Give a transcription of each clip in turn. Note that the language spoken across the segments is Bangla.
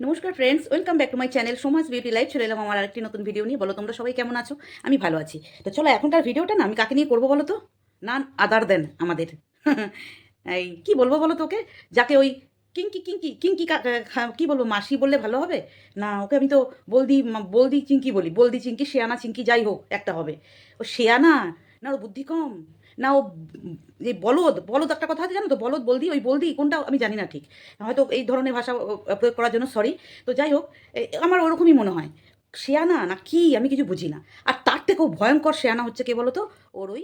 নমস্কার friends welcome back to my channel সমাজ বিউটি লাইফ চলে এলাম আমার আরেকটি নতুন ভিডিও নিয়ে। বলো, তোমরা সবাই কেমন আছো? আমি ভালো আছি। তো চলো, এখনকার ভিডিওটা না, আমি কাকে নিয়ে করব বলো তো? না আদার দেন আমাদের। এই, কি বলব বলো তোকে? যাকে ওই কিঙ্কি কিঙ্কি কিঙ্কি কি বলব, মাসি বললে ভালো হবে? না, ওকে আমি তো বলদি বলদি চিঙ্কি বলি। বলদি চিঙ্কি শেয়ানা চিঙ্কি যাই হোক, একটা হবে। ও শেয়ানা? না, ওর বুদ্ধি কম। না ও যে বলদ বলদ একটা কথা আছে জানো তো? বলদ বলদি, ওই বলদি, কোনটা আমি জানি না ঠিক। হয়তো এই ধরনের ভাষা প্রয়োগ করার জন্য সরি তো যাই হোক আমার ওরকমই মনে হয়। শেয়ানা না কি? আমি কিছু বুঝি না। আর তার থেকেও ভয়ঙ্কর শেয়ানা হচ্ছে কে বলো তো ওর ওই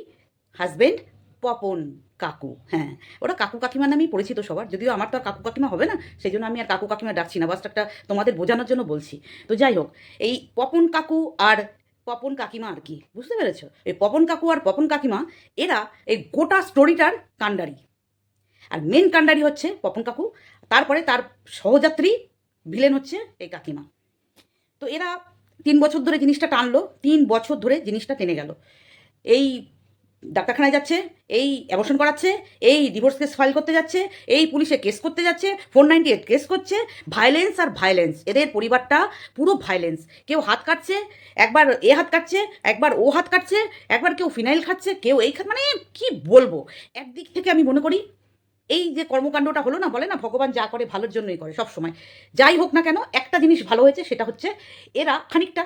হাজব্যান্ড পপন কাকু। হ্যাঁ ওরা কাকু কাকিমা নামেই পরিচিত সবার। যদিও আমার তো আর কাকু কাকিমা হবে না সেই জন্য আমি আর কাকু কাকিমা ডাকছি না। বাস একটা তোমাদের বোঝানোর জন্য বলছি। তো যাই হোক, এই পপন কাকু আর পপন কাকিমা আর কি, বুঝতে পেরেছ? এই পপন কাকু আর পপন কাকিমা, এরা এই গোটা স্টোরিটার কাণ্ডারি আর মেন কাণ্ডারি হচ্ছে পপন কাকু, তারপরে তার সহযাত্রী ভিলেন হচ্ছে এই কাকিমা। তো এরা তিন বছর ধরে জিনিসটা টানলো, তিন বছর ধরে জিনিসটা টেনে গেল। এই ডাক্তারখানায় যাচ্ছে, এই অ্যাবর্শন করাচ্ছে, এই ডিভোর্স কেস ফাইল করতে যাচ্ছে, এই পুলিশে কেস করতে যাচ্ছে ফোর নাইনটি এইট কেস করছে ভাইলেন্স আর ভাইলেন্স এদের পরিবারটা পুরো ভাইলেন্স কেউ হাত কাটছে, একবার এ হাত কাটছে, একবার ও হাত কাটছে, একবার কেউ ফিনাইল খাচ্ছে, কেউ এই খা মানে কি বলব? একদিক থেকে আমি মনে করি, এই যে কর্মকাণ্ডটা হলো না, বলে না, ভগবান যা করে ভালোর জন্যই করে সব সময় যাই হোক না কেন, একটা জিনিস ভালো হয়েছে, সেটা হচ্ছে, এরা খানিকটা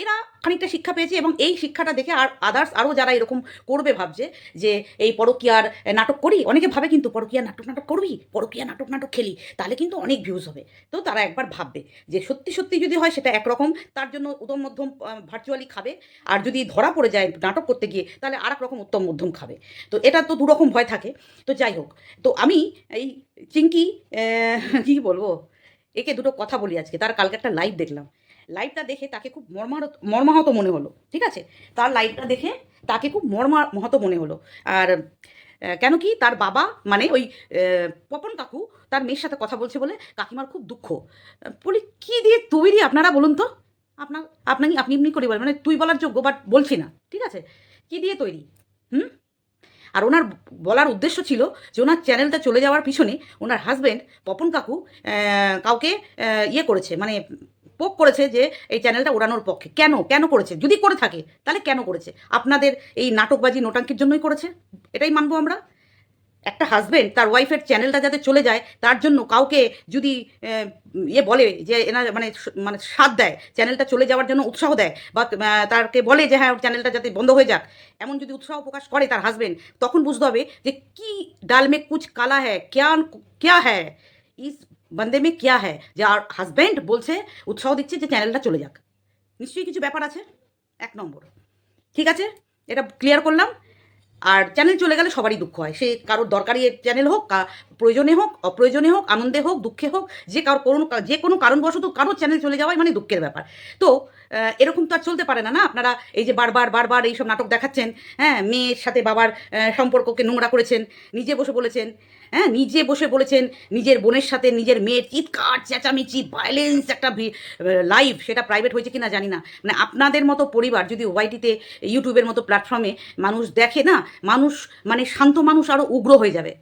এরা খানিকটা শিক্ষা পেয়েছে এবং এই শিক্ষাটা দেখে আর আদার্স আরও যারা এরকম করবে ভাবছে যে এই পরকীয়ার নাটক করি, অনেকে ভাবে কিন্তু পরকীয়া নাটক নাটক করবি, পরকীয়া নাটক নাটক খেলি, তাহলে কিন্তু অনেক ভিউজ হবে। তো তারা একবার ভাববে যে সত্যি সত্যি যদি হয় সেটা একরকম, তার জন্য উত্তম মধ্যম ভার্চুয়ালি খাবে। আর যদি ধরা পড়ে যায় নাটক করতে গিয়ে, তাহলে আর রকম উত্তম মধ্যম খাবে। তো এটা তো দুরকম ভয় থাকে। তো যাই হোক, তো আমি এই চিঙ্কি কি বলব? একে দুটো কথা বলি আজকে, তার কালকে একটা লাইভ দেখলাম। লাইভটা দেখে তাকে খুব মর্মাহত মর্মাহত মনে হলো, ঠিক আছে? তার লাইভটা দেখে তাকে খুব মর্মাহত মনে হলো। আর কেন কি তার বাবা মানে ওই পপন কাকু তার মেয়ের সাথে কথা বলছে বলে কাকিমার খুব দুঃখ। বলি, কী দিয়ে তৈরি আপনারা বলুন তো? আপনার, আপনাকে, আপনি এমনি করে বলেন মানে তুই বলার যোগ্য বাট বলছি না, ঠিক আছে? কী দিয়ে তৈরি? হুম? আর ওনার বলার উদ্দেশ্য ছিল যে ওনার চ্যানেলটা চলে যাওয়ার পিছনে ওনার হাজব্যান্ড পপন কাকু কাউকে ইয়ে করেছে মানে পোক করেছে যে এই চ্যানেলটা ওড়ানোর পক্ষে। কেন? কেন করেছে? যদি করে থাকে, তাহলে কেন করেছে? আপনাদের এই নাটকবাজি নোটাঙ্কির জন্যই করেছে? এটাই মানবো আমরা। একটা হাজবেন্ড তার ওয়াইফের চ্যানেলটা যাতে চলে যায়, তার জন্য কাউকে যদি ইয়ে বলে যে এনার মানে মানে সাথ দেয়, চ্যানেলটা চলে যাওয়ার জন্য উৎসাহ দেয়, বা তারকে বলে যে হ্যাঁ ওর চ্যানেলটা যাতে বন্ধ হয়ে যাক, এমন যদি উৎসাহ প্রকাশ করে তার হাজবেন্ড তখন বুঝতে হবে যে কি ডাল মে কুচ কালা হ্যাঁ ক্যা ক্যা হ্যাঁ ইস বন্দে মে ক্যা হ্যায়? যে আর হাজব্যান্ড বলছে, উৎসাহ দিচ্ছে যে চ্যানেলটা চলে যাক। নিশ্চয়ই কিছু ব্যাপার আছে? এক নম্বর। ঠিক আছে? এটা ক্লিয়ার করলাম। আর চ্যানেল চলে গেলে সবারই দুঃখ হয়। সে কারোর দরকারি চ্যানেল হোক প্রয়োজনে হোক, অপ্রয়োজনে হোক, আনন্দে হোক, দুঃখে হোক, যে কারোর কোনো যে কোনো কারণবশত কারোর চ্যানেল চলে যাওয়াই মানে দুঃখের ব্যাপার। তো এরকম তো আর চলতে পারে না না? আপনারা এই যে বারবার বারবার এইসব নাটক দেখাচ্ছেন হ্যাঁ? মেয়ের সাথে বাবার সম্পর্ককে নোংরা করেছেন, নিজে বসে বলেছেন। হ্যাঁ নিজে বসে বলেছেন, নিজের বোনের সাথে নিজের মেয়ের চিৎকার, চেঁচামেচি ভায়োলেন্স একটা লাইভ সেটা প্রাইভেট হয়েছে কিনা জানি না। মানে আপনাদের মতো পরিবার, যদি ওয়াইটিতে ইউটিউবের মতো প্ল্যাটফর্মে মানুষ দেখে না, মানুষ মানে শান্ত মানুষ আরও উগ্র হয়ে যাবে।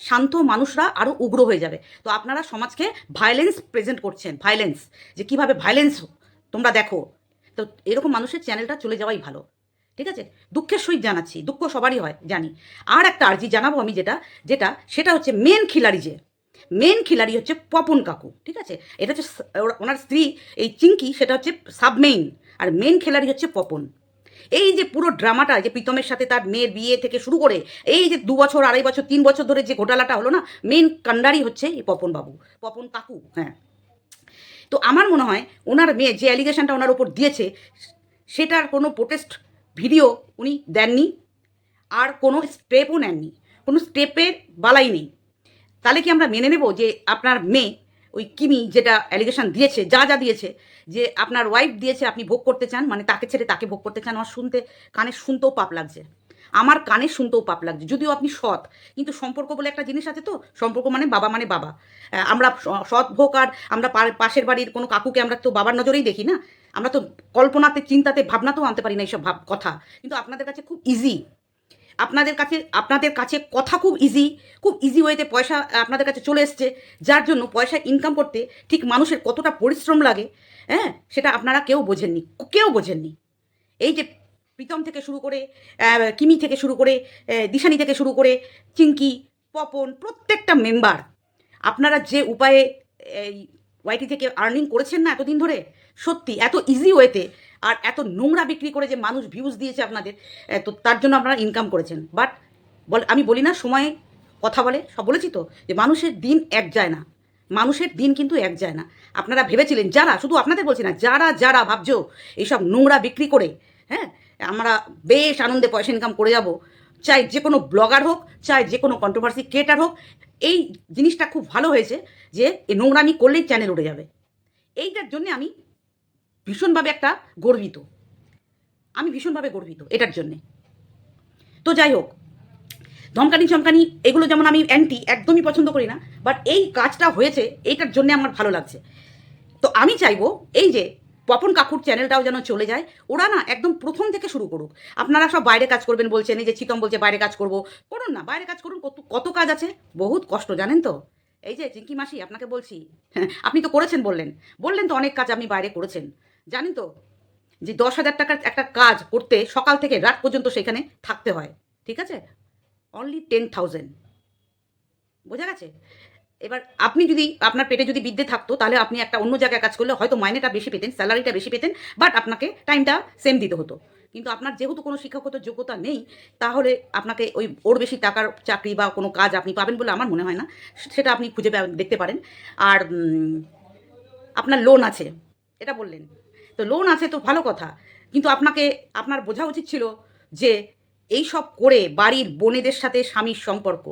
শান্ত মানুষরা আরও উগ্র হয়ে যাবে। তো আপনারা সমাজকে ভায়োলেন্স প্রেজেন্ট করছেন ভায়োলেন্স যে কীভাবে ভায়োলেন্স তোমরা দেখো। তো এরকম মানুষের চ্যানেলটা চলে যাওয়াই ভালো। ঠিক আছে? দুঃখের সহিত জানাচ্ছি, দুঃখ সবারই হয়, জানি। আর একটা আর্জি জানাব আমি যেটা যেটা, সেটা হচ্ছে মেন খিলাড়ি যে মেন খিলাড়ি হচ্ছে পপন কাকু, ঠিক আছে? এটা হচ্ছে ওনার স্ত্রী, এই চিঙ্কি, সেটা হচ্ছে সাব মেইন আর মেন খেলাড়ি হচ্ছে পপন। এই যে পুরো ড্রামাটা যে প্রীতমের সাথে তার মেয়ের বিয়ে থেকে শুরু করে, এই যে দু বছর, আড়াই বছর, তিন বছর ধরে যে ঘোটালাটা হলো না মেন কান্ডারি হচ্ছে এই পপন বাবু, পপন কাকু হ্যাঁ। তো আমার মনে হয়, ওনার মেয়ে যে অ্যালিগেশনটা ওনার উপর দিয়েছে, সেটার কোনো প্রোটেস্ট ভিডিও উনি দেননি, আর কোনো স্টেপও নেননি, কোনো স্টেপের বালাই নেই। তাহলে কি আমরা মেনে নেব যে আপনার মেয়ে, ওই কিমি যেটা অ্যালিগেশন দিয়েছে, যা যা দিয়েছে, যে আপনার ওয়াইফ দিয়েছে, আপনি ভোগ করতে চান মানে তাকে ছেড়ে তাকে ভোগ করতে চান, আমার শুনতে, কানে শুনতেও পাপ লাগছে। আমার কানে শুনতেও পাপ লাগছে, যদিও আপনি সৎ, কিন্তু সম্পর্ক বলে একটা জিনিস আছে তো, সম্পর্ক মানে বাবা মানে বাবা। আমরা সৎ ভোগ আর আমরা পাশের বাড়ির কোনো কাকুকে আমরা তো বাবার নজরেই দেখি না আমরা তো কল্পনাতে, চিন্তাতে, ভাবনাতেও আনতে পারি না এইসব ভাব, কথা। কিন্তু আপনাদের কাছে খুব ইজি আপনাদের কাছে আপনাদের কাছে কথা খুব ইজি খুব ইজি ওয়েতে পয়সা আপনাদের কাছে চলে এসছে, যার জন্য পয়সা ইনকাম করতে ঠিক মানুষের কতটা পরিশ্রম লাগে হ্যাঁ? সেটা আপনারা কেউ বোঝেননি কেউ বোঝেননি। এই যে প্রীতম থেকে শুরু করে কিমি থেকে শুরু করে দিশানি থেকে শুরু করে, চিঙ্কি, পপন, প্রত্যেকটা মেম্বার আপনারা যে উপায়ে এই ওয়াইটি থেকে আর্নিং করেছেন না এতদিন ধরে সত্যি, এত ইজি ওয়েতে আর এত নোংরা বিক্রি করে যে মানুষ ভিউজ দিয়েছে আপনাদের তো তার জন্য আপনারা ইনকাম করেছেন। বাট বল, আমি বলি না, সময়ে কথা বলে, সব বলেছি তো, যে মানুষের দিন এক যায় না। মানুষের দিন কিন্তু এক যায় না। আপনারা ভেবেছিলেন, যারা, শুধু আপনাদের বলছি না, যারা যারা ভাবছ এইসব নোংরা বিক্রি করে হ্যাঁ আমরা বেশ আনন্দে পয়সা ইনকাম করে যাব, চাই যে কোনো ব্লগার হোক, চাই যে কোনো কন্ট্রোভার্সি ক্রিয়েটার হোক, এই জিনিসটা খুব ভালো হয়েছে যে এই নোংরামি করলেই চ্যানেল উঠে যাবে। এইটার জন্য আমি ভীষণভাবে একটা গর্বিত। আমি ভীষণভাবে গর্বিত এটার জন্যে। তো যাই হোক, ধমকানি চমকানি এগুলো যেমন আমি অ্যান্টি একদমই পছন্দ করি না বাট এই কাজটা হয়েছে এইটার জন্য আমার ভালো লাগছে। তো আমি চাইব এই যে পপন কাকুর চ্যানেলটাও যেন চলে যায়, ওরা না একদম প্রথম থেকে শুরু করুক। আপনারা সব বাইরে কাজ করবেন বলছেন, এই যে চিকম বলছে বাইরে কাজ করব। করুন না, বাইরে কাজ করুন, কত কত কাজ আছে, বহুত কষ্ট, জানেন তো? এই যে চিঙ্কি মাসি, আপনাকে বলছি আপনি তো করেছেন বললেন। বললেন তো অনেক কাজ আপনি বাইরে করেছেন। জানেন তো? যে দশ হাজার টাকার একটা কাজ করতে সকাল থেকে রাত পর্যন্ত সেখানে থাকতে হয়, ঠিক আছে? অনলি টেন থাউজেন্ড বোঝা গেছে? এবার আপনি যদি, আপনার পেটে যদি বিদ্যে থাকতো, তাহলে আপনি একটা অন্য জায়গায় কাজ করলে হয়তো মাইনেটা বেশি পেতেন, স্যালারিটা বেশি পেতেন, বাট আপনাকে টাইমটা সেম দিতে হতো। কিন্তু আপনার যেহেতু কোনো শিক্ষাগত যোগ্যতা নেই, তাহলে আপনাকে ওই ওর বেশি টাকার চাকরি বা কোনো কাজ আপনি পাবেন বলে আমার মনে হয় না। সেটা আপনি খুঁজে দেখতে পারেন। আর আপনার লোন আছে, এটা বললেন। তো লোন আছে তো ভালো কথা। কিন্তু আপনাকে, আপনার বোঝা উচিত ছিল যে এই সব করে বাড়ির বোনেদের সাথে স্বামীর সম্পর্ক,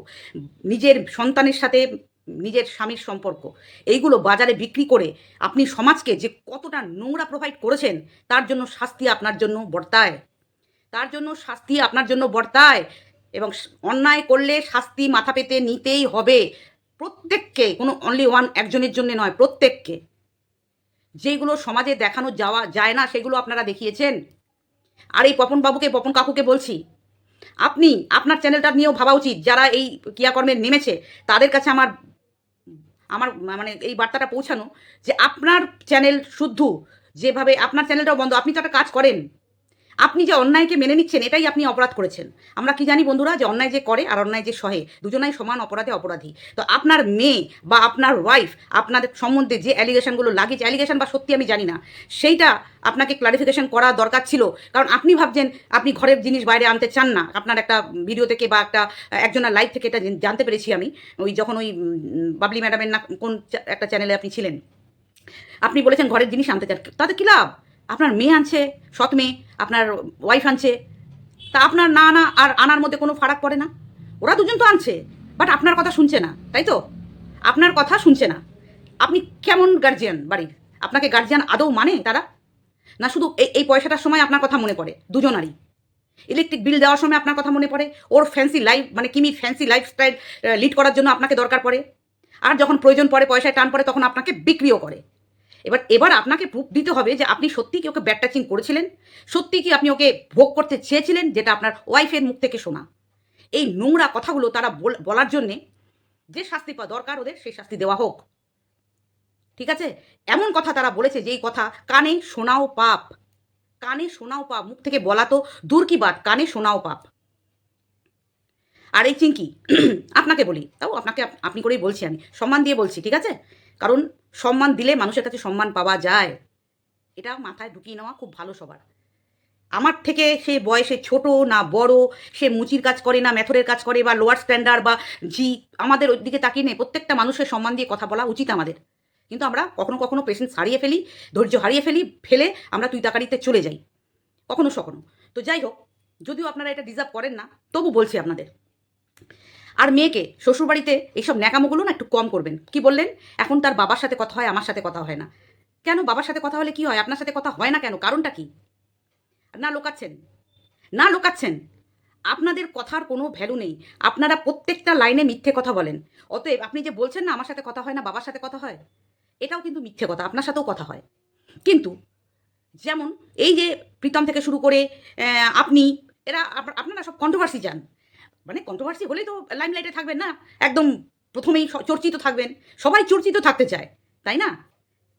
নিজের সন্তানের সাথে নিজের স্বামীর সম্পর্ক, এইগুলো বাজারে বিক্রি করে আপনি সমাজকে যে কতটা নোংরা প্রোভাইড করেছেন, তার জন্য শাস্তি আপনার জন্য বর্তায়। তার জন্য শাস্তি আপনার জন্য বর্তায় এবং অন্যায় করলে শাস্তি মাথা পেতে নিতেই হবে। প্রত্যেককে, কোনো অনলি ওয়ান একজনের জন্য নয়, প্রত্যেককে। যেগুলো সমাজে দেখানো যাওয়া যায় না, সেগুলো আপনারা দেখিয়েছেন। আর এই পপনবাবুকে পপন কাকুকে বলছি, আপনি আপনার চ্যানেলটা নিয়েও ভাবা উচিত, যারা এই ক্রিয়াকর্মে নেমেছে, তাদের কাছে আমার আমার মানে এই বার্তাটা পৌঁছানো যে আপনার চ্যানেল শুদ্ধ, যেভাবে আপনার চ্যানেলটাও বন্ধ, আপনি তো একটা কাজ করেন। আপনি যে অন্যায়কে মেনে নিচ্ছেন, এটাই আপনি অপরাধ করেছেন। আমরা কি জানি বন্ধুরা যে অন্যায় যে করে আর অন্যায় যে সহে, দুজনাই সমান অপরাধে অপরাধী। তো আপনার মেয়ে বা আপনার ওয়াইফ আপনাদের সম্বন্ধে যে অ্যালিগেশনগুলো লাগিয়েছে অ্যালিগেশন বা সত্যি আমি জানি না, সেইটা আপনাকে ক্লারিফিকেশন করা দরকার ছিল। কারণ আপনি ভাবছেন, আপনি ঘরের জিনিস বাইরে আনতে চান না। আপনার একটা ভিডিও থেকে বা একটা, একজনের লাইভ থেকে এটা জানতে পেরেছি আমি। ওই যখন ওই বাবলি ম্যাডামের না, কোন একটা চ্যানেলে আপনি ছিলেন। আপনি বলেছেন ঘরের জিনিস আনতে চান। তাতে কী লাভ? আপনার মেয়ে আনছে, সৎ মেয়ে, আপনার ওয়াইফ আনছে, তা আপনার না আনা আর আনার মধ্যে কোনো ফারাক পড়ে না? ওরা দুজন তো আনছে বাট আপনার কথা শুনছে না, তাই তো? আপনার কথা শুনছে না। আপনি কেমন গার্জিয়ান বাড়ির? আপনাকে গার্জিয়ান আদৌ মানে তারা? না শুধু এই এই পয়সাটার সময় আপনার কথা মনে পড়ে, দুজনারই। ইলেকট্রিক বিল দেওয়ার সময় আপনার কথা মনে পড়ে, ওর ফ্যান্সি লাইফ মানে কিমি ফ্যান্সি লাইফস্টাইল লিড করার জন্য আপনাকে দরকার পড়ে। আর যখন প্রয়োজন পড়ে, পয়সায় টান পড়ে, তখন আপনাকে বিক্রিও করে। এবার এবার আপনাকে প্রুফ দিতে হবে যে আপনি সত্যি কি ওকে ব্যাট টাচিং করেছিলেন? সত্যি কি আপনি ওকে ভোগ করতে চেয়েছিলেন? যেটা আপনার ওয়াইফের মুখ থেকে শোনা। এই নোংরা কথাগুলো তারা বল- বলার জন্যে যে শাস্তি পাওয়া দরকার ওদের, সেই শাস্তি দেওয়া হোক। ঠিক আছে? এমন কথা তারা বলেছে যে এই কথা কানে শোনাও পাপ। কানে শোনাও পাপ। মুখ থেকে বলা তো দূর কি বাদ কানে শোনাও পাপ। আর এই চিঙ্কি আপনাকে বলি, তাও আপনাকে আপনি করেই বলছি আমি। সম্মান দিয়ে বলছি, ঠিক আছে? কারণ সম্মান দিলে মানুষের কাছে সম্মান পাওয়া যায়। এটা মাথায় ঢুকিয়ে নেওয়া খুব ভালো সবার। আমার থেকে সে বয়সে ছোট না বড়, সে মুচির কাজ করে না মেথরের কাজ করে বা লোয়ার স্ট্যান্ডার্ড বা জি আমাদের ওই দিকে তাকিয়ে নেই। প্রত্যেকটা মানুষের সম্মান দিয়ে কথা বলা উচিত আমাদের। কিন্তু আমরা কখনো কখনো পেশেন্স হারিয়ে ফেলি, ধৈর্য হারিয়ে ফেলি, ফেলে আমরা তুই তাকারিতে চলে যাই। কখনো সখনো। তো যাই হোক, যদিও আপনারা এটা ডিজার্ভ করেন না, তবু বলছি আপনাদের আর মেয়েকে শ্বশুরবাড়িতে এইসব ন্যাকামোগুলো না একটু কম করবেন। কি বললেন? এখন তার বাবার সাথে কথা হয়, আমার সাথে কথা হয় না। কেন? বাবার সাথে কথা হলে কি হয়? আপনার সাথে কথা হয় না কেন? কারণটা কি? না লোকাচ্ছেন। না লোকাচ্ছেন। আপনাদের কথার কোনো ভ্যালু নেই। আপনারা প্রত্যেকটা লাইনে মিথ্যে কথা বলেন। অতএব আপনি যে বলছেন না, আমার সাথে কথা হয় না, বাবার সাথে কথা হয়, এটাও কিন্তু মিথ্যে কথা। আপনার সাথেও কথা হয়। কিন্তু যেমন এই যে প্রীতম থেকে শুরু করে আপনি, এরা আপ- আপনারা সব কন্ট্রোভার্সি চান মানে কন্ট্রোভার্সি হলেই তো লাইমলাইটে থাকবেন না। একদম প্রথমেই চর্চিত থাকবেন। সবাই চর্চিত থাকতে চায়, তাই না?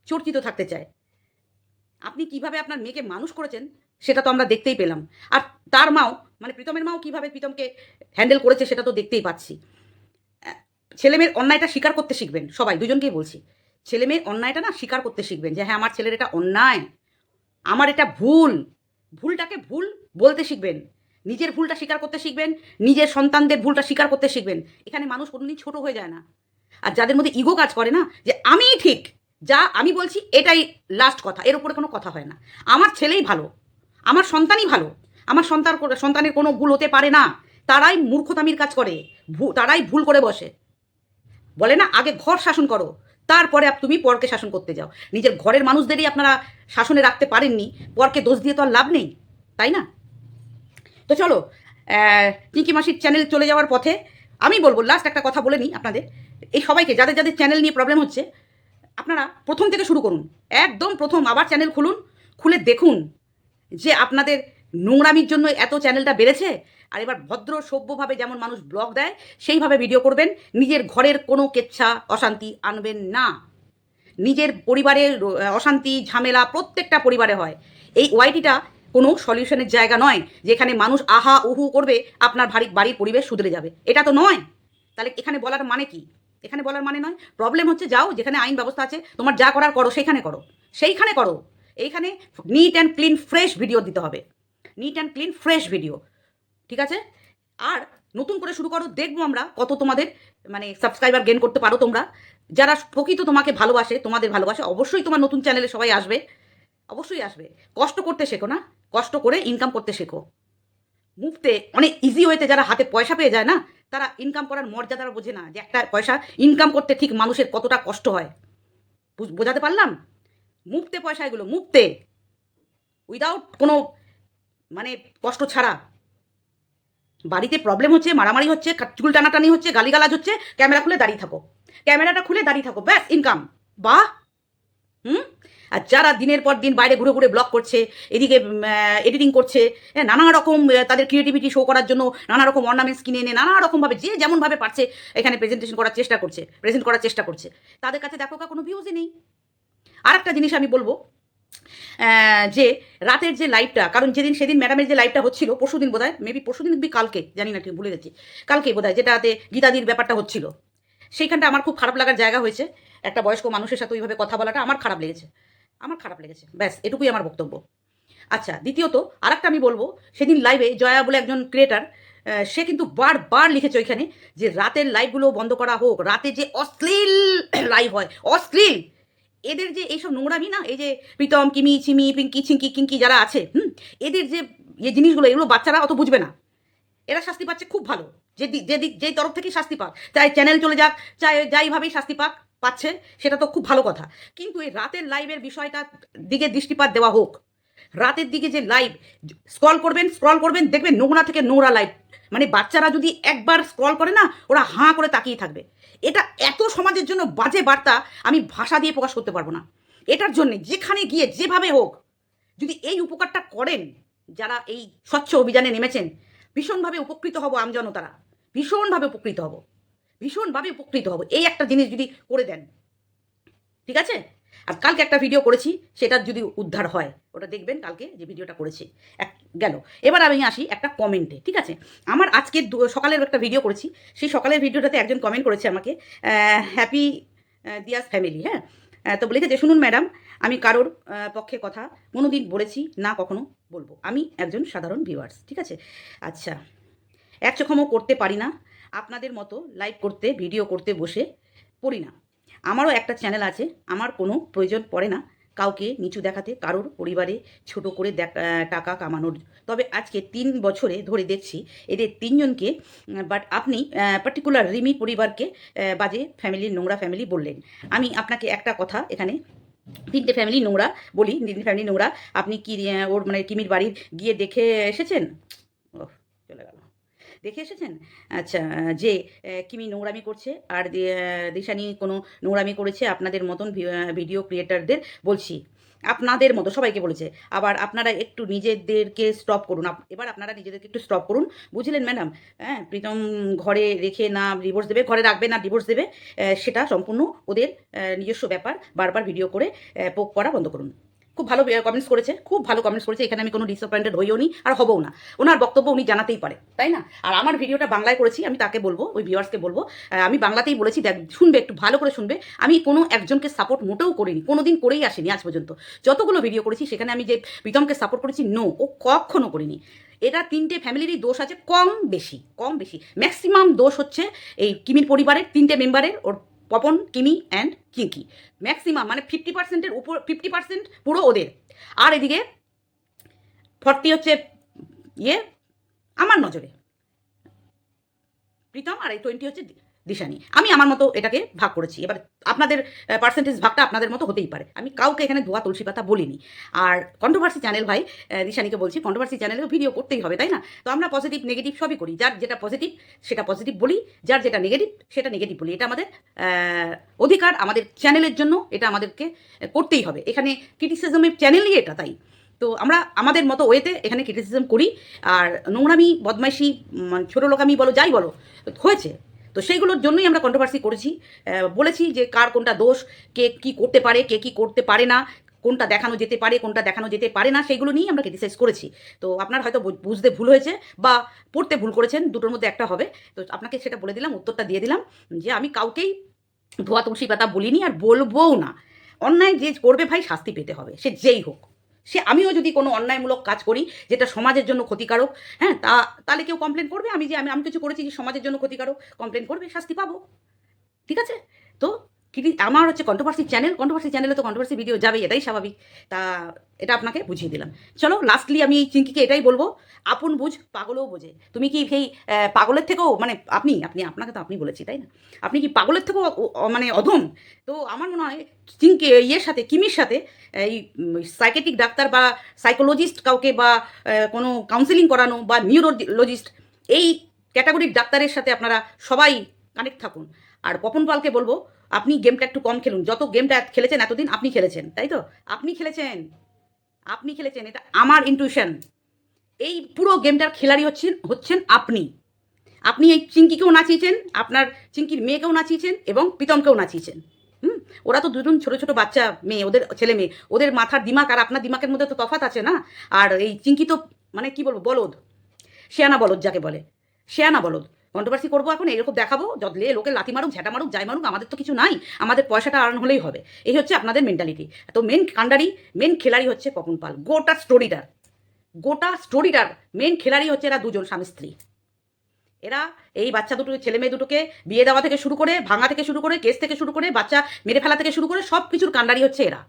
চর্চিত থাকতে চায়। আপনি কীভাবে আপনার মেয়েকে মানুষ করেছেন, সেটা তো আমরা দেখতেই পেলাম। আর তার মাও মানে প্রীতমের মাও কীভাবে প্রীতমকে হ্যান্ডেল করেছে, সেটা তো দেখতেই পাচ্ছি। ছেলেমেয়ের অন্যায়টা স্বীকার করতে শিখবেন, সবাই, দুজনকেই বলছি। ছেলেমেয়ের অন্যায়টা না স্বীকার করতে শিখবেন যে হ্যাঁ আমার ছেলের এটা অন্যায়। আমার এটা ভুল। ভুলটাকে ভুল বলতে শিখবেন। নিজের ভুলটা স্বীকার করতে শিখবেন, নিজের সন্তানদের ভুলটা স্বীকার করতে শিখবেন। এখানে মানুষ কোনোদিন ছোট হয়ে যায় না। আর যাদের মধ্যে ইগো কাজ করে না, যে আমিই ঠিক, যা আমি বলছি এটাই লাস্ট কথা, এর উপরে কোনো কথা হয় না। আমার ছেলেই ভালো, আমার সন্তানই ভালো, আমার সন্তান সন্তানের কোনো ভুল হতে পারে না। তারাই মূর্খতামির কাজ করে তারাই ভুল করে বসে। বলে না, আগে ঘর শাসন করো, তারপরে তুমি পরকে শাসন করতে যাও। নিজের ঘরের মানুষদেরই আপনারা শাসনে রাখতে পারেননি, পরকে দোষ দিয়ে তো আর লাভ নেই, তাই না? তো চলো টিঙ্কি মাসির চ্যানেল চলে যাওয়ার পথে আমি বলব লাস্ট একটা কথা বলে নিই আপনাদের। এই সবাইকে, যাদের যাদের চ্যানেল নিয়ে প্রবলেম হচ্ছে, আপনারা প্রথম থেকে শুরু করুন। একদম প্রথম আবার চ্যানেল খুলুন, খুলে দেখুন যে আপনাদের নোংরামির জন্য এত চ্যানেলটা বেড়েছে। আর এবার ভদ্র, সভ্যভাবে যেমন মানুষ ব্লগ দেয়, সেইভাবে ভিডিও করবেন। নিজের ঘরের কোনো কেচ্ছা অশান্তি আনবেন না। নিজের পরিবারের অশান্তি, ঝামেলা প্রত্যেকটা পরিবারে হয়। এই ওয়াইটিটা কোনো সলিউশনের জায়গা নয় যেখানে মানুষ আহা উহু করবে, আপনার ভারী বাড়ির পরিবেশ শুধরে যাবে। এটা তো নয়। তাহলে এখানে বলার মানে কি? এখানে বলার মানে নয়? প্রবলেম হচ্ছে যাও, যেখানে আইন ব্যবস্থা আছে, তোমার যা করার করো, সেইখানে করো। সেইখানে করো। এইখানে neat and clean fresh video দিতে হবে। Neat and clean fresh video ঠিক আছে? আর নতুন করে শুরু করো, দেখব আমরা কত তোমাদের মানে সাবস্ক্রাইবার গেন করতে পারো তোমরা। যারা প্রকৃত তোমাকে ভালোবাসে, তোমাদের ভালোবাসে, অবশ্যই তোমার নতুন চ্যানেলে সবাই আসবে। অবশ্যই আসবে। কষ্ট করতে শেখো না। কষ্ট করে ইনকাম করতে শেখো। মুফতে অনেক ইজি ওয়েতে যারা হাতে পয়সা পেয়ে যায় না, তারা ইনকাম করার মর্যাদারা বোঝে না যে একটা পয়সা ইনকাম করতে ঠিক মানুষের কতটা কষ্ট হয়। বুঝ- বোঝাতে পারলাম? মুফতে পয়সা এগুলো মুফতে উইদাউট কোনো মানে কষ্ট ছাড়া। বাড়িতে প্রবলেম হচ্ছে, মারামারি হচ্ছে চুল টানাটানি হচ্ছে, গালিগালাজ হচ্ছে, ক্যামেরা খুলে দাঁড়িয়ে থাকো। ক্যামেরাটা খুলে দাঁড়িয়ে থাকো, ব্যাস ইনকাম বাহ! হুম? আর যারা দিনের পর দিন বাইরে ঘুরে ঘুরে ব্লগ করছে এদিকে এডিটিং করছে হ্যাঁ, নানা রকম তাদের ক্রিয়েটিভিটি শো করার জন্য নানা রকম অর্নামেন্টস কিনে এনে নানা রকমভাবে যে যেমনভাবে পারছে এখানে প্রেজেন্টেশন করার চেষ্টা করছে প্রেজেন্ট করার চেষ্টা করছে। তাদের কাছে দেখো কা কোনো ভিউজই নেই। আর একটা জিনিস আমি বলব যে রাতের যে লাইভটা কারণ যেদিন সেদিন ম্যাডামের যে লাইভটা হচ্ছিল পরশুদিন বোধ হয় মেবি পরশুদিন কি কালকে জানি না ঠিক ভুলে গেছি। কালকে বোধ হয় যেটাতে গীতাদির ব্যাপারটা হচ্ছিল। সেইখানটা আমার খুব খারাপ লাগার জায়গা হয়েছে। একটা বয়স্ক মানুষের সাথে ওইভাবে কথা বলাটা আমার খারাপ লেগেছে। আমার খারাপ লেগেছে। ব্যাস, এটুকুই আমার বক্তব্য। আচ্ছা দ্বিতীয়ত, আরেকটা আমি বলব, সেদিন লাইভে জয়া বলে একজন ক্রিয়েটার সে কিন্তু বারবার লিখেছে ওইখানে যে রাতের লাইভগুলো বন্ধ করা হোক, রাতে যে অশ্লীল লাইভ হয়, অশ্লীল। এদের যে এইসব নোংরামি না, এই যে প্রীতম, কিমি চিমি পিঙ্কি, ছিঙ্কি, কিঙ্কি যারা আছে, হুম, এদের যে এই জিনিসগুলো, এগুলো বাচ্চারা অত বুঝবে না। এরা শাস্তি পাচ্ছে খুব ভালো। যে যে যেই তরফ থেকেই শাস্তি পাক, চাই চ্যানেল চলে যাক, চাই, যাইভাবেই শাস্তি পাক। পাচ্ছে সেটা তো খুব ভালো কথা। কিন্তু এই রাতের লাইভের বিষয়টা দিকে দৃষ্টিপাত দেওয়া হোক। রাতের দিকে যে লাইভ স্ক্রল করবেন স্ক্রল করবেন, দেখবেন নোংরা থেকে নোংরা লাইভ মানে বাচ্চারা যদি একবার স্ক্রল করে না, ওরা হাঁ করে তাকিয়ে থাকবে। এটা এত সমাজের জন্য বাজে বার্তা, আমি ভাষা দিয়ে প্রকাশ করতে পারব না। এটার জন্যে যেখানে গিয়ে যেভাবে হোক, যদি এই উপকারটা করেন, যারা এই স্বচ্ছ অভিযানে নেমেছেন, ভীষণভাবে উপকৃত হব আমজনতারা। ভীষণভাবে উপকৃত হব। ভীষণভাবে উপকৃত হব। এই একটা জিনিস যদি করে দেন, ঠিক আছে? আর কালকে একটা ভিডিও করেছি সেটার যদি উদ্ধার হয়, ওটা দেখবেন কালকে যে ভিডিওটা করেছি। এক, গেল। এবার আমি আসি একটা কমেন্টে ঠিক আছে? আমার আজকে সকালের একটা ভিডিও করেছি, সেই সকালের ভিডিওটাতে একজন কমেন্ট করেছে আমাকে হ্যাপি দিয়াস ফ্যামিলি হ্যাঁ? তো বলেছে যে, শুনুন ম্যাডাম আমি কারোর পক্ষে কথা কোনোদিন বলেছি, না কখনো বলব। আমি একজন সাধারণ ভিউয়ার্স ঠিক আছে? আচ্ছা। এক চোখমও করতে পারি না। আপনাদের মতো লাইভ করতে, ভিডিও করতে বসে পড়ি না। আমারও একটা চ্যানেল আছে, আমার কোনো প্রয়োজন পড়ে না। কাউকে নিচু দেখাতে, কারোর পরিবারে ছোট করে টাকা কামানোর। তবে আজকে তিন বছরে ধরে দেখছি, এদের তিনজনকে বাট আপনি পার্টিকুলার রিমি পরিবারকে বাজে ফ্যামিলি নোংরা ফ্যামিলি বললেন। আমি আপনাকে একটা কথা এখানে, তিনটে ফ্যামিলি নোংরা বলি, তিনটে ফ্যামিলি নোংরা। আপনি কি ওর মানে কিমির বাড়ির গিয়ে দেখে এসেছেন? ও চলে গেল। দেখে এসেছেন? আচ্ছা যে কিমি নোংরামি করছে আর দিশানি কোনো নোংরামি করেছে আপনাদের মতন ভিডিও ক্রিয়েটারদের বলছি। আপনাদের মতো সবাইকে বলেছে। আবার আপনারা একটু নিজেদেরকে স্টপ করুন। এবার আপনারা নিজেদেরকে একটু স্টপ করুন। বুঝলেন ম্যাডাম হ্যাঁ প্রীতম ঘরে রেখে না ডিভোর্স দেবে, ঘরে রাখবে না ডিভোর্স দেবে সেটা সম্পূর্ণ ওদের নিজস্ব ব্যাপার। বারবার ভিডিও করে পোক করা বন্ধ করুন। খুব ভালো কমেন্টস করেছে, খুব ভালো কমেন্টস করেছে, এখানে আমি কোনো ডিসঅ্যাপয়েন্টেড হইও নি আর হবও না। ওনার বক্তব্য উনি জানাতেই পারে, তাই না? আর আমার ভিডিওটা বাংলায় করেছি, আমি তাকে বলব, ওই ভিউয়ার্সকে বলব আমি বাংলাতেই বলেছি, দেখ, শুনবে, একটু ভালো করে শুনবে। আমি কোনো একজনকে সাপোর্ট মোটেও করিনি কোনো দিন করেই আসিনি আজ পর্যন্ত। যতগুলো ভিডিও করেছি, সেখানে আমি যে প্রীতমকে সাপোর্ট করেছি নো ও কখনো করিনি। এটা তিনটে ফ্যামিলিরই দোষ আছে, কম বেশি কম বেশি। ম্যাক্সিমাম দোষ হচ্ছে এই কিমির পরিবারের, তিনটে মেম্বারের ওর পপন, কিমি অ্যান্ড কিঙ্কি। ম্যাক্সিমাম মানে ফিফটি পার্সেন্টের উপর ফিফটি পার্সেন্ট পুরো ওদের। আর এদিকে ফর্টি হচ্ছে ইয়ে আমার নজরে। প্রীতম আর এই টোয়েন্টি হচ্ছে দিশানি আমি আমার মতো এটাকে ভাগ করেছি। এবার আপনাদের পার্সেন্টেজ ভাগটা আপনাদের মতো হতেই পারে। আমি কাউকে এখানে ধোয়া তুলসী পাতা বলিনি। আর কন্ট্রোভার্সি চ্যানেল ভাই দিশানিকে বলছি কন্ট্রোভার্সি চ্যানেলেও ভিডিও করতেই হবে তাই না? তো আমরা পজিটিভ নেগেটিভ সবই করি। যার যেটা পজিটিভ সেটা পজিটিভ বলি। যার যেটা নেগেটিভ সেটা নেগেটিভ বলি। এটা আমাদের অধিকার আমাদের চ্যানেলের জন্য এটা আমাদেরকে করতেই হবে। এখানে ক্রিটিসিজমের চ্যানেলই এটা তাই। তো আমরা আমাদের মতো ওয়েতে এখানে ক্রিটিসিজম করি। আর নোংরামি বদমাইশি উম, ছোটো লোকামি বলো যাই বলো হয়েছে। তো সেইগুলোর জন্যই আমরা কন্ট্রোভার্সি করেছি। বলেছি যে কার কোনটা দোষ, কে কি করতে পারে, কে কি করতে পারে না, কোনটা দেখানো যেতে পারে, কোনটা দেখানো যেতে পারে না সেগুলো নিয়েই আমরা ক্রিটিসাইজ করেছি। তো আপনার হয়তো বুঝতে ভুল হয়েছে বা পড়তে ভুল করেছেন, দুটোর মধ্যে একটা হবে। তো আপনাকে সেটা বলে দিলাম, উত্তরটা দিয়ে দিলাম যে আমি কাউকেই ধোয়া তুলসী পাতা বলিনি আর বলবোও না। অন্যায় যে করবে ভাই, শাস্তি পেতে হবে, সে যেই হোক। সে আমিও যদি কোনো অন্যায়মূলক কাজ করি, যেটা সমাজের জন্য ক্ষতিকারক হ্যাঁ তা, তাহলে কেউ কমপ্লেন করবে? আমি যে, আমি আমি কিছু করেছি যে সমাজের জন্য ক্ষতিকারক কমপ্লেন করবে, শাস্তি পাবো। ঠিক আছে? তো কি আমার হচ্ছে কন্ট্রোভার্সি চ্যানেল কন্ট্রোভার্সি চ্যানেলে তো কন্ট্রোভার্সি ভিডিও যাবে এটাই স্বাভাবিক। তা এটা আপনাকে বুঝিয়ে দিলাম। চলো লাস্টলি আমি এই চিঙ্কিকে এটাই বলব, আপন বুঝ, পাগলও বোঝে। তুমি কি সেই পাগলের থেকেও মানে আপনি আপনি, আপনাকে তো আপনি বলেছি, তাই না? আপনি কি পাগলের থেকেও মানে অধম? তো আমার মনে হয় চিঙ্কি ইয়ের সাথে, কিমির সাথে, এই সাইকেটিক ডাক্তার বা সাইকোলজিস্ট কাউকে বা কোনো কাউন্সিলিং করানো বা নিউরোলজিস্ট এই ক্যাটাগরির ডাক্তারের সাথে আপনারা সবাই কানেক্ট থাকুন। আর পপন পালকে বলব আপনি গেমটা একটু কম খেলুন। যত গেমটা খেলেছেন এতদিন আপনি খেলেছেন, তাই তো? আপনি খেলেছেন? আপনি খেলেছেন, এটা আমার ইনটিউশন এই পুরো গেমটার খেলাড়ি হচ্ছেন হচ্ছেন আপনি। আপনি এই চিঙ্কিকেও নাচিয়েছেন, আপনার চিঙ্কির মেয়েকেও নাচিয়েছেন এবং প্রীতমকেও নাচিয়েছেন। হুম? ওরা তো দুজন ছোট ছোট বাচ্চা মেয়ে, ওদের ছেলে মেয়ে। ওদের মাথার দিমাগ আর আপনার দিমাগের মধ্যে তো তফাৎ আছে না? আর এই চিঙ্কি তো মানে কি বলব, বলদ। শেয়ানা বলদ যাকে বলে। শেয়ানা বলদ। কন্ট্রোভার্সি করব এখন এরকম দেখাবো, যতলে লোকে লাথি মারুক, ঝাঁটা মারুক, যাই মারুক, আমাদের তো কিছু নাই, আমাদের পয়সাটা আর্ন হলেই হবে। এই হচ্ছে আপনাদের মেন্টালিটি তো মেন কান্ডারি মেন খেলাড়ি হচ্ছে পপন পাল, গোটা স্টোরিটার গোটা স্টোরিটার মেন খেলাড়ি হচ্ছে এরা দুজন স্বামী স্ত্রী। এরা এই বাচ্চা দুটো, ছেলে মেয়ে দুটোকে বিয়ে দেওয়া থেকে শুরু করে, ভাঙা থেকে শুরু করে, কেস থেকে শুরু করে, বাচ্চা মেরে ফেলা থেকে শুরু করে, সব কিছুর কাণ্ডারি হচ্ছে এরা।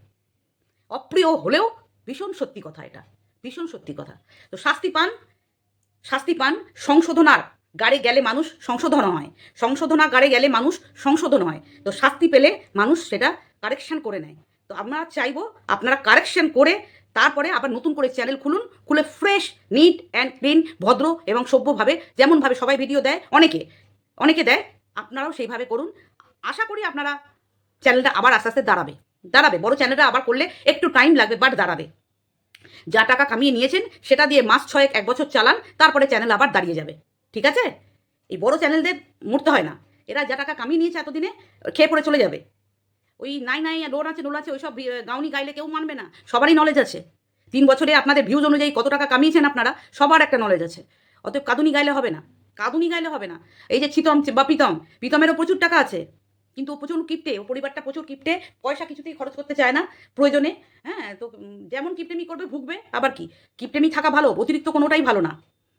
অপ্রিয় হলেও ভীষণ সত্যি কথা এটা, ভীষণ সত্যি কথা। তো শাস্তি পান শাস্তি পান সংশোধনার গাড়ে গেলে মানুষ সংশোধন হয়। সংশোধনা গাড়ে গেলে মানুষ সংশোধন হয়। তো শাস্তি পেলে মানুষ সেটা কারেকশান করে নেয়। তো আমরা চাইব আপনারা কারেকশান করে তারপরে আবার নতুন করে চ্যানেল খুলুন। খুলে ফ্রেশ নিট অ্যান্ড ক্লিন ভদ্র এবং সভ্যভাবে, যেমনভাবে সবাই ভিডিও দেয়, অনেকে অনেকে দেয়, আপনারাও সেইভাবে করুন। আশা করি আপনারা চ্যানেলটা আবার আস্তে আস্তে দাঁড়াবে। দাঁড়াবে। বড় চ্যানেলটা আবার করলে একটু টাইম লাগবে বাট দাঁড়াবে। যা টাকা কামিয়ে নিয়েছেন, সেটা দিয়ে মাস ছয়েক, এক বছর চালান, তারপরে চ্যানেল আবার দাঁড়িয়ে যাবে। ঠিক আছে? এই বড় চ্যানেলদের মরতে হয় না। এরা যা টাকা কামিয়ে নিয়েছে এতদিনে, খেয়ে পড়ে চলে যাবে। ওই নাই নাই লোন আছে লোন আছে, ওইসব গাউনি গাইলে কেউ মানবে না। সবারই নলেজ আছে। তিন বছরে আপনাদের ভিউজ অনুযায়ী কত টাকা কামিয়েছেন আপনারা, সবার একটা নলেজ আছে। অতএব কাঁদুনি গাইলে হবে না। কাঁদুনি গাইলে হবে না। এই যে চিতম বা প্রীতম, প্রীতমেরও প্রচুর টাকা আছে। কিন্তু ও প্রচুর কিপটে, ও পরিবারটা প্রচুর কিপটে, পয়সা কিছুতেই খরচ করতে চায় না, প্রয়োজনে। হ্যাঁ তো যেমন কিপটেমি করবে, ভুগবে, আবার কি? কিপটেমি থাকা ভালো, অতিরিক্ত কোনোটাই ভালো না।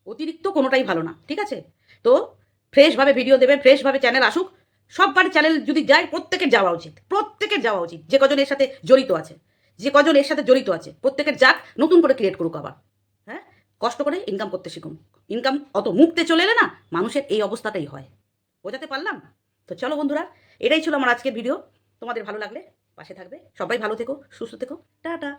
অতিরিক্ত কোনোটাই ভালো না, ঠিক আছে? তো ফ্রেশভাবে ভিডিও দেবে ফ্রেশভাবে চ্যানেল আসুক সববার চ্যানেল যদি যায়, প্রত্যেকের যাওয়া উচিত, প্রত্যেকের যাওয়া উচিত, যে কজন এর সাথে জড়িত আছে, যে কজন এর সাথে জড়িত আছে, প্রত্যেকের যাক, নতুন করে ক্রিয়েট করুক আবার হ্যাঁ? কষ্ট করে ইনকাম করতে শিখুন ইনকাম অত মুক্তে চলে এলে না, মানুষের এই অবস্থাটাই হয়, বোঝাতে পারলাম? তো চলো বন্ধুরা, এটাই ছিল আমার আজকের ভিডিও তোমাদের ভালো লাগলে পাশে থাকবে, সবাই ভালো থেকো, সুস্থ থেকো, টাটা!